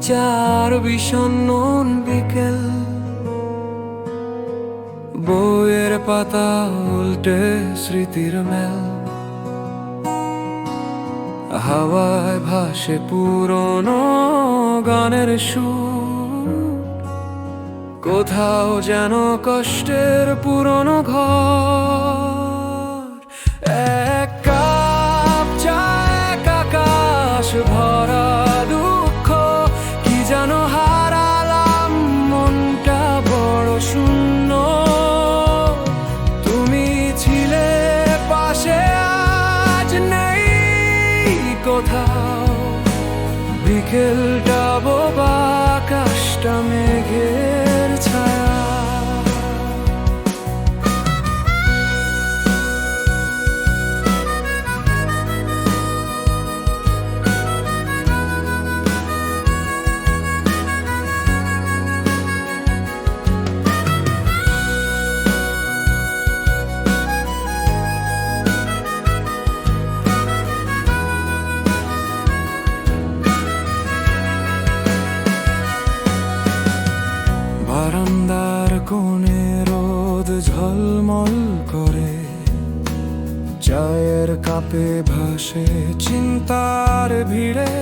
চার বিষণ্ণ বিকেল। বইয়ের পাতা উল্টে স্মৃতির মেল। হাওয়ায় ভাসে পুরনো গানের সুর। কোথাও যেন কষ্টের পুরনো ঘর। বিকেলটা বোবা আকাশটা মেঘের রোদ ঝলমল করে চায়ের কাপে ভাসে চিন্তার ভিড়ে।